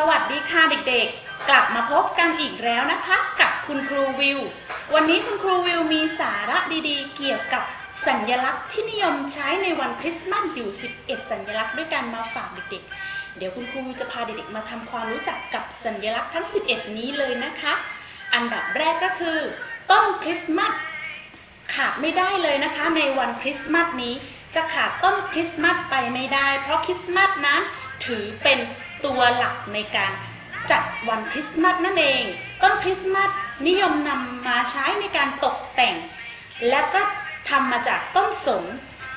สวัสดีค่ะเด็กๆ กลับมาพบกันอีกแล้วนะคะ กับคุณครูวิว วันนี้คุณครูวิวมีสาระดีๆ เกี่ยวกับสัญลักษณ์ที่นิยมใช้ในวันคริสต์มาสอยู่ 11 สัญลักษณ์ด้วยกันมาฝากเด็กๆ เดี๋ยวคุณครูวิวจะพาเด็กๆมาทำความรู้จักกับสัญลักษณ์ทั้ง 11 นี้เลยนะคะ อันดับแรกก็คือ ต้นคริสต์มาสขาดไม่ได้เลยนะคะ ในวันคริสต์มาสนี้จะขาดต้นคริสต์มาสไปไม่ได้ เพราะคริสต์มาสนั้นถือเป็น ตัวหลักในการจัดวันคริสต์มาสนั่นเอง ต้นคริสต์มาสนิยมนำมาใช้ในการตกแต่ง และก็ทำมาจากต้นสน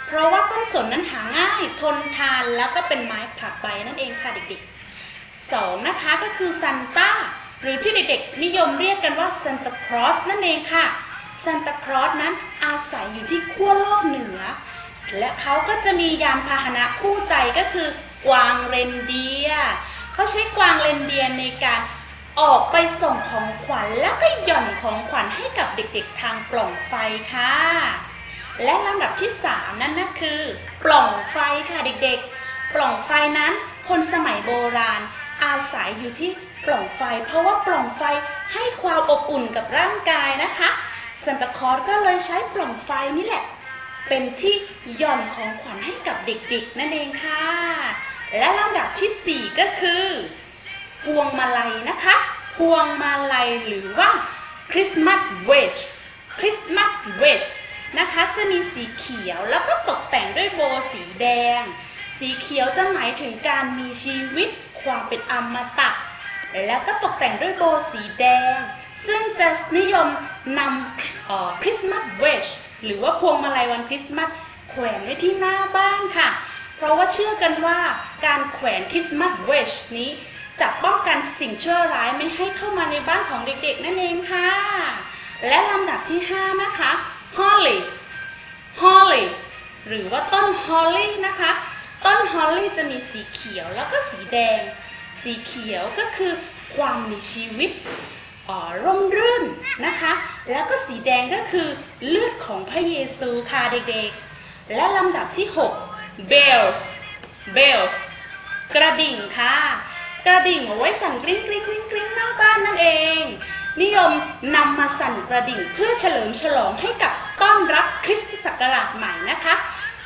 เพราะว่าต้นสนนั้นหาง่ายทนทานแล้วก็เป็นไม้ผลักใบนั่นเองค่ะเด็กๆสองนะคะก็คือซันต้าหรือที่เด็กๆนิยมเรียกกันว่าซันตาครอสนั่นเองค่ะซันตาครอสนั้นอาศัยอยู่ที่ขั้วโลกเหนือ และเขาก็จะมียานพาหนะคู่ใจก็คือ กวางเรนเดียร์เขาใช้กวางเรนเดียร์ในการออกไปส่งของขวัญแล้วก็หย่อนของขวัญให้กับเด็กๆทางปล่องไฟค่ะ และลำดับที่ 3 นั่นนะคือ ปล่องไฟค่ะเด็กๆ ปล่องไฟนั้นคนสมัยโบราณ อาศัยอยู่ที่ปล่องไฟ เพราะว่าปล่องไฟให้ความอบอุ่นกับร่างกายนะคะซันตาคลอสก็เลยใช้ปล่องไฟนี่แหละ เป็นที่หย่อนของขวัญให้กับเด็กๆ นั่นเองค่ะ และลำดับทีสี่ 4 ก็คือ พวงมาลัยนะคะ พวงมาลัยหรือว่าคริสต์มาสเวชคริสต์มาสเวชนะคะจะมีสีเขียวแล้วก็ตกแต่งด้วยโบว์สีแดง สีเขียวจะหมายถึงการมีชีวิตความเป็นอมตะแล้วก็ตกแต่งด้วยโบว์สีแดง ซึ่งจะนิยมนำคริสต์มาสเวชหรือว่าพวงมาลัยวันคริสต์มาสแขวนไว้ที่หน้าบ้านค่ะ เพราะว่าเชื่อกันว่าการแขวนคริสต์มาสเวชนี้ จะป้องกันสิ่งชั่วร้ายไม่ให้เข้ามาในบ้านของเด็กๆนั่นเองค่ะ และลำดับที่ 5 นะคะ Holly Holly หรือว่าต้น Holly นะคะ ต้น Holly จะมีสีเขียวแล้วก็สีแดง สีเขียวก็คือความมีชีวิตร่มรื่นนะคะ แล้วก็สีแดงก็คือเลือดของพระเยซูค่ะเด็กๆ และลำดับที่ 6 bells bells กระดิ่งค่ะ กระดิ่งเอาไว้สั่นกริ๊งกริ๊งกริ๊งกริ๊งหน้าบ้านนั่นเอง นิยมนำมาสั่นกระดิ่งเพื่อเฉลิมฉลองให้กับต้อนรับคริสตศักราชใหม่นะคะ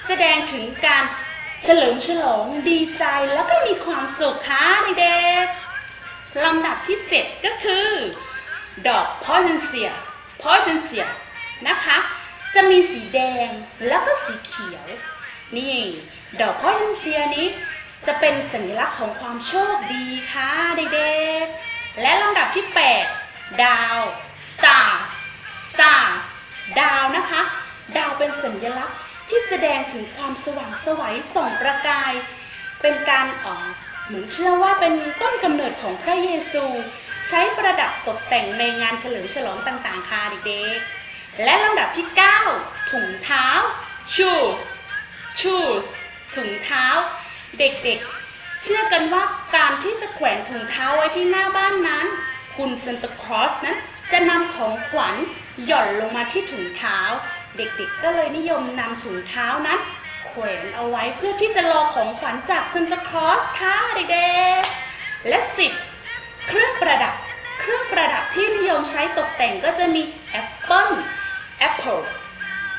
แสดงถึงการเฉลิมฉลองดีใจแล้วก็มีความสุขค่ะเด็กๆลำดับที่ 7 ก็คือ ดอกพอเทนเซียพอเทนเซียนะคะ จะมีสีแดงแล้วก็สีเขียว นี่ ดอกพอเทนเซียนี้จะเป็นสัญลักษณ์ของความโชคดีค่ะเด็กๆ และลำดับที่ 8 ดาว stars stars ดาวนะคะ ดาวเป็นสัญลักษณ์ที่แสดงถึงความสว่างสวัยส่องประกาย เป็นการเออเหมือนเชื่อว่าเป็นต้นกำเนิดของพระเยซู ใช้ประดับตกแต่งในงานเฉลิมฉลองต่างๆค่ะเด็กๆ และลำดับที่ 9 ถุงเท้า shoes shoes ถุงเท้า เด็กๆ เชื่อกันว่าการที่จะแขวนถุงเท้าไว้ที่หน้าบ้านนั้น คุณซานตาคลอสนั้นจะนำของขวัญหย่อนลงมาที่ถุงเท้า เด็กๆ ก็เลยนิยมนำถุงเท้านั้น แขวนเอาไว้เพื่อที่จะรอของขวัญจากซานตาคลอสค่ะเด็กๆ และ10เครื่องประดับ เครื่องประดับที่นิยมใช้ตกแต่งก็จะมีแอปเปิลแอปเปิล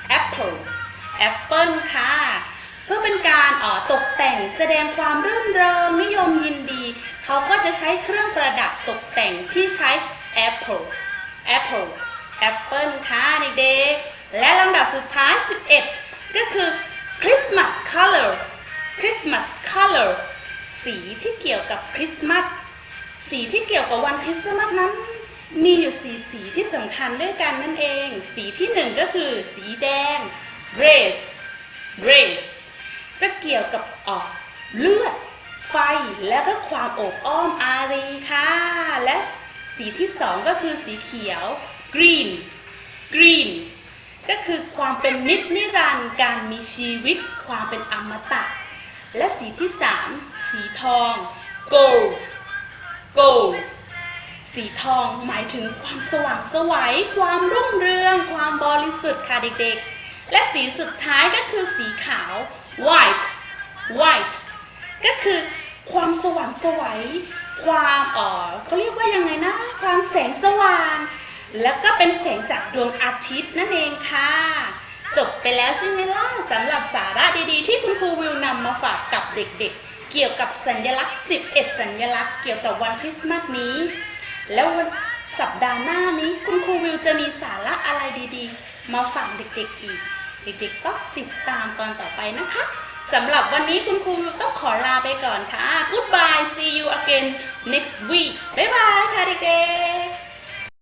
แอปเปิล แอปเปิลค่ะ เพื่อเป็นการออตกแต่งแสดงความรื่นเริงนิยมยินดี เขาก็จะใช้เครื่องประดับตกแต่งที่ใช้ Apple Apple Apple ค่ะเด็กๆและลำดับสุดท้าย 11 ก็คือ Christmas color Christmas color สีที่เกี่ยวกับคริสต์มาสสีที่เกี่ยวกับวันคริสต์มาสนั้น มีอยู่สีสีที่สำคัญด้วยกันนั่นเอง สีที่หนึ่งก็คือสีแดง grace grace จะเกี่ยวกับออกเลือด ไฟ และก็ความโอบอ้อมอารีค่ะ และสีที่สองก็คือสีเขียว green green ก็คือความเป็นนิจนิรันดร์การมีชีวิต ความเป็นอมตะ และสีที่สามสีทอง gold gold สีทองหมายถึงความสว่างสวัยความรุ่งเรือง ความบริสุทธิ์ค่ะเด็กๆ และสีสุดท้ายก็คือสีขาว white white ก็คือความสว่างไสวย ความเออเขาเรียกว่ายังไงนะ ความแสงสว่าง แล้วก็เป็นแสงจากดวงอาทิตย์นั่นเองค่ะ จบไปแล้วใช่ไหมล่ะสำหรับสาระดีๆ ที่คุณครูวิวนำมาฝากกับเด็กๆ เกี่ยวกับสัญลักษณ์ 11 สัญลักษณ์เกี่ยวกับวันคริสต์มาสนี้ แล้ววันสัปดาห์หน้านี้คุณครูวิวจะมีสาระอะไรดีๆ มาฝากเด็กๆอีก เด็กๆต้องติดตามตอนต่อไปนะคะสำหรับวันนี้คุณครูวิวต้องขอลาไปก่อนค่ะ Goodbye see you again next week บ๊ายบายค่ะเด็กๆ